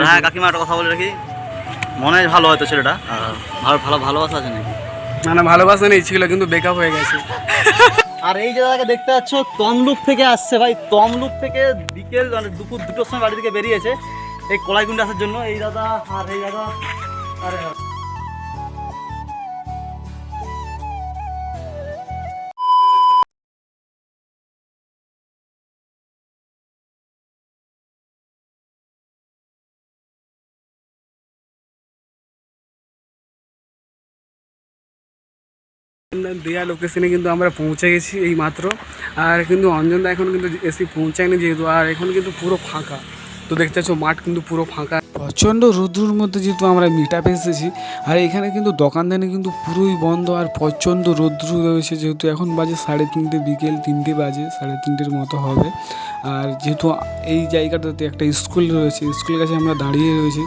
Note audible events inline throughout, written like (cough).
আর হ্যাঁ কাকিমা একটা কথা বলে রাখি। মনে হয় ভালো হয়তো ছেলেটা ভালো ভালো ভালোবাসা আছে নাকি? না না ভালোবাসা নেই ছিল কিন্তু বেকআপ হয়ে গেছে। (laughs) আর এই যে দাদাকে দেখতে পাচ্ছ তমলুক থেকে আসছে ভাই। তমলুক থেকে বিকেল মানে দুপুর দুটোর সময় বাড়ি থেকে বেরিয়েছে। এই কলাইকুণ্ডে আসার জন্য। এই দাদা আর এই দাদা আরে দেয়া লোকেশনে কিন্তু আমরা পৌঁছে গেছি এই মাত্র আর কিন্তু অঞ্জনদা এখন কিন্তু এসি পৌঁছায়নি যেহেতু, আর এখন কিন্তু পুরো ফাঁকা। তো দেখতে পাচ্ছ মাঠ কিন্তু পুরো ফাঁকা। প্রচণ্ড রোদ্রুর মধ্যে যেহেতু আমরা মিট আপে এসেছি আর এখানে কিন্তু দোকানদানি কিন্তু পুরোই বন্ধ আর প্রচণ্ড রোদ্রু রয়েছে। যেহেতু এখন বাজে সাড়ে তিনটে বিকেল তিনটে বাজে সাড়ে তিনটের মতো হবে। আর যেহেতু এই জায়গাটাতে একটা স্কুল রয়েছে স্কুলের কাছে আমরা দাঁড়িয়ে রয়েছি।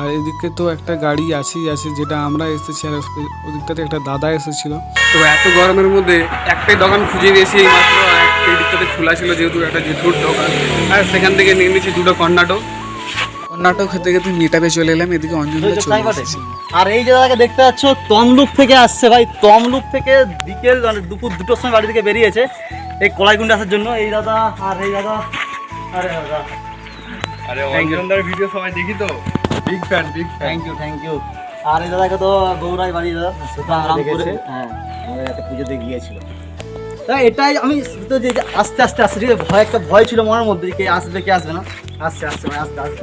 আর এদিকে তো একটা গাড়ি আছেই আছে যেটা আমরা এসেছি আর ওদিকটাতে একটা দাদা এসেছিল। তো এত গরমের মধ্যে একটাই দোকান খুঁজে পেয়েছি এই মাত্র এই দিকটাতে খোলা ছিল যেহেতু একটা জেঠুর দোকান। আর সেখান থেকে নিয়ে নিয়েছি দুটো কর্ণাটক। কর্ণাটক খেতে খেতে মিটাপে চলে এলাম এদিকে বুঝেছ, চলে। এসেছি। আর এই যে দাদাকে দেখতে পাচ্ছ তমলুক থেকে আসছে ভাই তমলুক থেকে বিকেল মানে দুপুর দুটোর সময় বাড়ি থেকে বেরিয়েছে। এই কলাইকুণ্ডে আসার জন্য। এই দাদা আর এই দাদা আরে দাদা। আরে অঞ্জনদার ভিডিও সবাই দেখি তো। Big fan big fan thank you thank you আর এই দাদাকে তো গৌরাই বাড়ি দাদা সেটা আরামপুরে হ্যাঁ আমাদের একটা পুজোতে গিয়েছিল। এটাই আমি তো যে আস্তে আস্তে আস্তে ঠিক আছে, ভয় একটা ভয় ছিল মনের মধ্যে কে আসবে কে আসবে না। আস্তে আস্তে ভাই আস্তে আস্তে।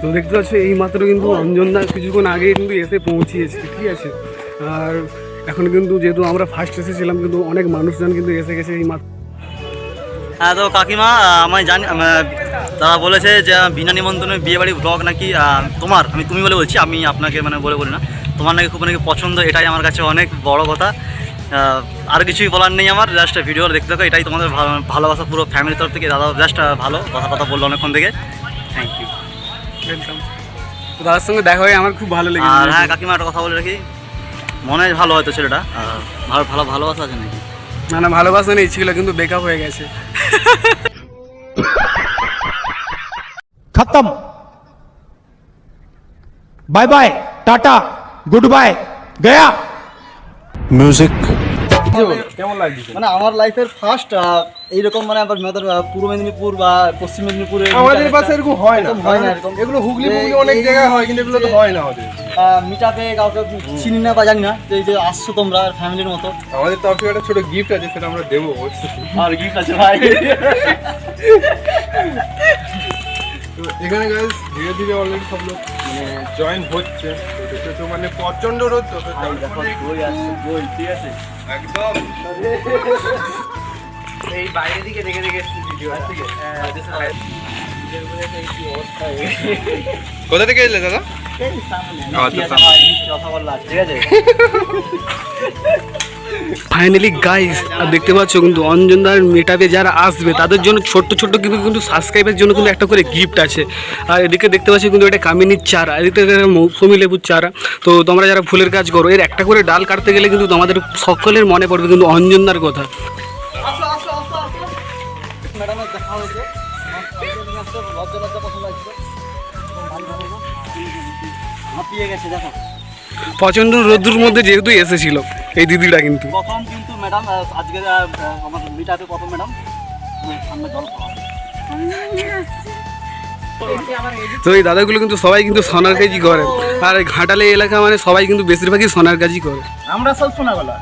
তো দেখতে পাচ্ছ এই মাত্র কিন্তু অঞ্জনদা কিছুক্ষণ আগে কিন্তু এসে পৌঁছিয়েছে ঠিক আছে? আর এখন কিন্তু যেহেতু আমরা ফার্স্ট এসেছিলাম কিন্তু অনেক মানুষজন কিন্তু এসে গেছে এই মাত্র। হ্যাঁ তো কাকিমা আমায় জানি তারা বলেছে যে বিনা নিমন্ত্রণে বিয়ে বাড়ি ব্লগ নাকি তোমার আমি তুমি বলে বলছি আমি আপনাকে মানে বলে বলি না। তোমার নাকি খুব নাকি পছন্দ এটাই আমার কাছে অনেক বড় কথা। আর কিছুই বলার নেই আমার জাস্ট ভিডিও দেখতে থাকো এটাই তোমাদের ভালোবাসা পুরো ফ্যামিলির তরফ থেকে দাদা জাস্ট ভালো কথা কথা বলল অনেকক্ষণ থেকে। থ্যাংক ইউ ওয়েলকাম দাদার সঙ্গে দেখা হয় আমার খুব ভালো লেগেছে। আর হ্যাঁ কাকিমা একটা কথা বলে রাখি মনে হয় ভালো হয়তো ছেলেটা ভালো ভালো ভালোবাসা আছে নাকি? না না ভালোবাসা নেই ছিল কিন্তু বেকআপ হয়ে গেছে। খতম। Bye bye tata good bye গয়া মিউজিক কেমন লাগছে? মানে আমার লাইফের ফার্স্ট এইরকম মানে আবার আমাদের পূর্ব মেদিনীপুর বা পশ্চিম মেদিনীপুরে আমাদের পাশে এরকম হয় না। হয় না এরকম। এগুলো হুগলি ফুগলি অনেক জায়গায় হয় কিন্তু এগুলো তো হয় না আমাদের। মিটাপে কাউকে চিনি না বা জানি না তো এই যে আসছো তোমরা ফ্যামিলির মতো। আমাদের তরফ থেকে একটা ছোট গিফট আছে সেটা আমরা দেবো আর গিফট আছে ভাই। তো এখানে guys ধীরে ধীরে অলরেডি সব লোক মানে জয়েন হচ্ছে। তো তো মানে প্রচণ্ড রোদ তো ঠিক আছে? একদম। এই বাইরে দিকে দেখে দেখে এসেছি ভিডিও কোথা থেকে এলে দাদা? আচ্ছা, ঠিক আছে? ফাইনালি গাইস আর দেখতে পাচ্ছ কিন্তু অঞ্জনদার মেটাবে যারা আসবে, তাদের জন্য ছোট্ট ছোট্ট কিন্তু কিন্তু সাবস্ক্রাইবের জন্য কিন্তু একটা করে গিফট আছে। আর এদিকে দেখতে পাচ্ছি কিন্তু এটা কামিনীর চারা, এদিকে মৌসুমি লেবুর চারা। তো তোমরা যারা ফুলের কাজ করো এর একটা করে ডাল কাটতে গেলে কিন্তু তোমাদের সকলের মনে পড়বে কিন্তু অঞ্জনদার কথা। প্রচণ্ড রোদ্দুর মধ্যে যেহেতু এসেছিল। এই দিদিটা কিন্তু। প্রথম কিন্তু ম্যাডাম আজকে আমার মিটাতে প্রথম ম্যাডাম। জল তো এই দাদাগুলো কিন্তু সবাই কিন্তু সোনার কাজই করে। আর এই ঘাটালে এলাকা মানে সবাই কিন্তু বেশিরভাগই সোনার কাজই করে। আমরা সব শোনা গলা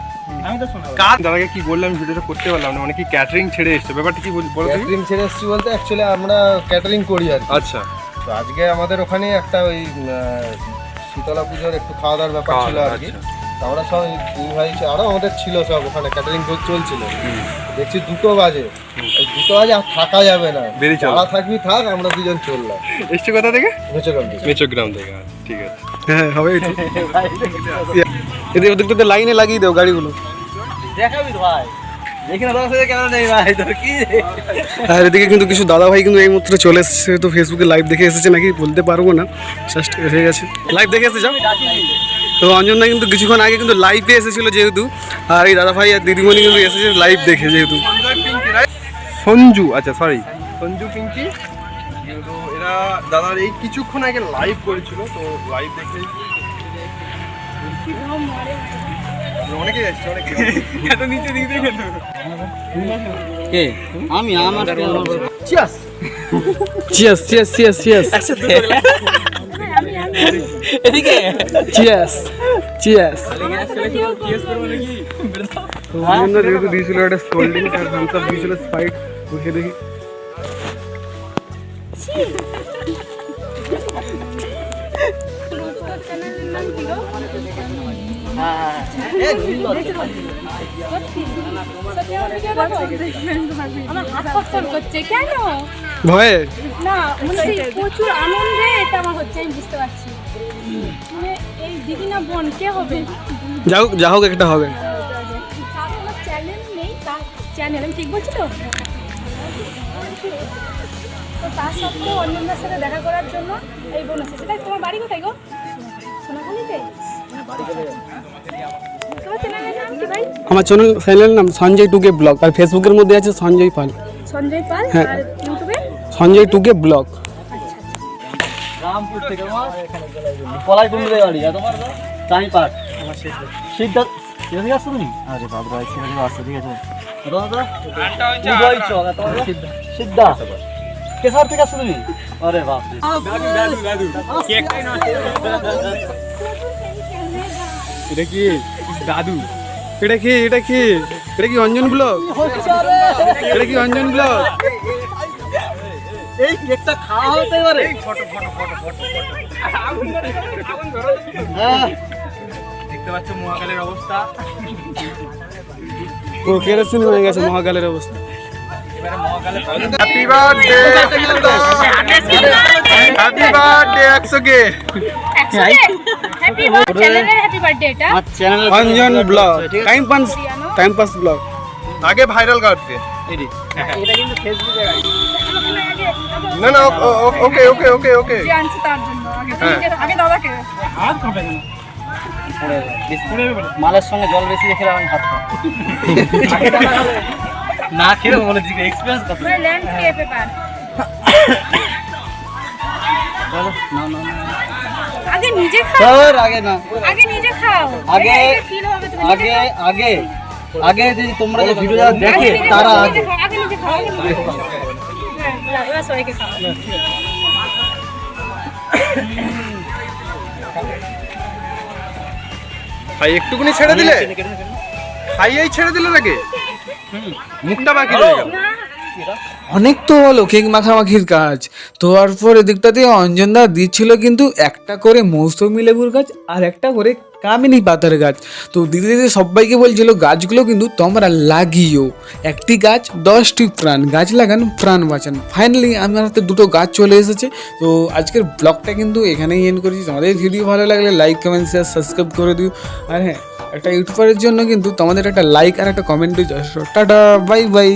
দাদাকে কি বললাম? ভিডিওটা করতে পারলাম না। মানে ক্যাটারিং ছেড়ে এসছে? ব্যাপারটা কি বল- বলো ক্যাটারিং ছেড়ে এসেছি বলতে অ্যাকচুয়ালি আমরা ক্যাটারিং করি আর আচ্ছা। তো আজকে আমাদের ওখানে একটা ওই শীতলা পুজোর একটু খাওয়া দাওয়ার ব্যাপার ছিল আর কি। আচ্ছা। আমরা সব তিন ভাই ছিল, আমাদের ছিল সব ওখানে ক্যাটারিং চলছিল। দেখছি দুটো বাজে। দুটো বাজে আর থাকা যাবে না। যারা থাকবি থাক আমরা দুজন চললাম। এসছে কোথা থেকে? মেচোগ্রাম থেকে। মেচোগ্রাম থেকে আচ্ছা, ঠিক আছে। হ্যাঁ হবে (laughs) ওদিকটাতে লাইনে লাগিয়ে দাও গাড়িগুলো। দেখাবি ভাই। আর এদিকে কিন্তু কিছু দাদা ভাই কিন্তু এই মাত্র চলে এসেছে তো ফেসবুকে লাইভ দেখে এসেছে নাকি বলতে পারব না। জাস্ট এসে গেছে। লাইভ দেখে এসেছ তো অঞ্জন দা কিন্তু কিছুক্ষণ আগে কিন্তু লাইভে এসেছিল যেহেতু। আর এই দাদা ভাই আর দিদিমণি কিন্তু এসেছে লাইভ দেখে যেহেতু। সঞ্জু আচ্ছা সরি সঞ্জু পিঙ্কি। এরা দাদার এই কিছুক্ষণ আগে লাইভ করেছিল তো লাইভ দেখে অনেকে যাচ্ছে অনেকে এত নিচে দিক দেখে কে? আমি আমার চিয়াস চিয়াস চিয়াস চিয়াস এদিকে চিয়াস চিয়াস অঞ্জনদা যেহেতু দিয়েছিল একটা কোল্ড ড্রিঙ্ক আর থামস আপ দিয়েছিল স্পাইট বুঝে দেখি আমার হাত কটকট করছে কেন ভয়ে না মানে প্রচুর আনন্দে এটা আমার হচ্ছে আমি বুঝতে পারছি। মানে এই দিদি না বোন কে হবে? যাও যা হোক একটা হবে। চ্যানেল নেই তার চ্যানেল আমি ঠিক বলছি তো? তো তার অন্যদের সাথে দেখা করার জন্য এই বোন আছে। সেটা তোমার বাড়ি কোথায় গো? সোনাখালিতে চ্যানেলের নাম আমার চ্যানেল নাম সঞ্জয় টুকে ব্লগ আর ফেসবুকের মধ্যে আছে সঞ্জয় পাল। সঞ্জয় পাল হ্যাঁ। আর সঞ্জয় টুকে ব্লগ রামপুর থেকে আমার কলাই কুমড়ে বাড়ি আর তোমার চাই পাট। সিদ্ধার্থ সিদ্ধার্থ আসছো তুমি? আরে বাবু ভাই আসছো ঠিক আছে। সিদ্ধা কেসার থেকে আসছো তুমি? আরে বাপ এটা কি? দাদু। এটা কি? এটা কি? এটা কি অঞ্জন ব্লগ এটা কি অঞ্জন ব্লগ এই কেকটা খাওয়া হতে পারে। হ্যাঁ। দেখতে পাচ্ছ মহাকালের অবস্থা। ও কেরোসিন হয়ে গেছে মহাকালের অবস্থা। হ্যাপি বার্থডে হ্যাপি বার্থডে একশো কে হ্যাপি বার্থডে হ্যাপি বার্থডে এটা channel Anjan blog time pass time pass blog আগে ভাইরাল এটা কিন্তু ফেসবুকে না না ওকে ওকে ওকে ওকে যে তার জন্য। আগে হ্যাঁ। মালের সঙ্গে জল বেশি রেখে আমি হাত (laughs) না খেয়ে বলে দিকে এক্সপিরিয়েন্স কত? মানে ল্যান্ডস্কেপ পেপার না না না আগে নিজে খাও। আগে না। আগে নিজে খাও। আগে আগে আগে আগে যদি তোমরা যে ভিডিও যারা দেখে তারা আগে হ্যাঁ ভাই একটুকুনি ছেড়ে দিলে? খাইয়েই ছেড়ে দিলে নাকি? মুখটা বাকি রয়ে গেল। অনেক তো হলো কেক মাখামাখির কাজ। তো তারপর এদিকটা দিয়ে অঞ্জনদা দিচ্ছিল কিন্তু একটা করে মৌসুমি লেবুর গাছ আর একটা করে কামিনী পাতার গাছ। তো দিদি দিদি সবাইকে বলছিল, গাছগুলো কিন্তু তোমরা লাগিও। একটি গাছ, দশটি প্রাণ। গাছ লাগান, প্রাণ বাঁচান। ফাইনালি আমার হাতে দুটো গাছ চলে এসেছে। তো আজকের ব্লগটা কিন্তু এখানেই এন্ড করেছি। তোমাদের ভিডিও ভালো লাগলে লাইক কমেন্ট শেয়ার সাবস্ক্রাইব করে দিও। আর হ্যাঁ একটা ইউটিউবারের জন্য কিন্তু তোমাদের একটা লাইক আর একটা কমেন্ট টাটা বাই বাই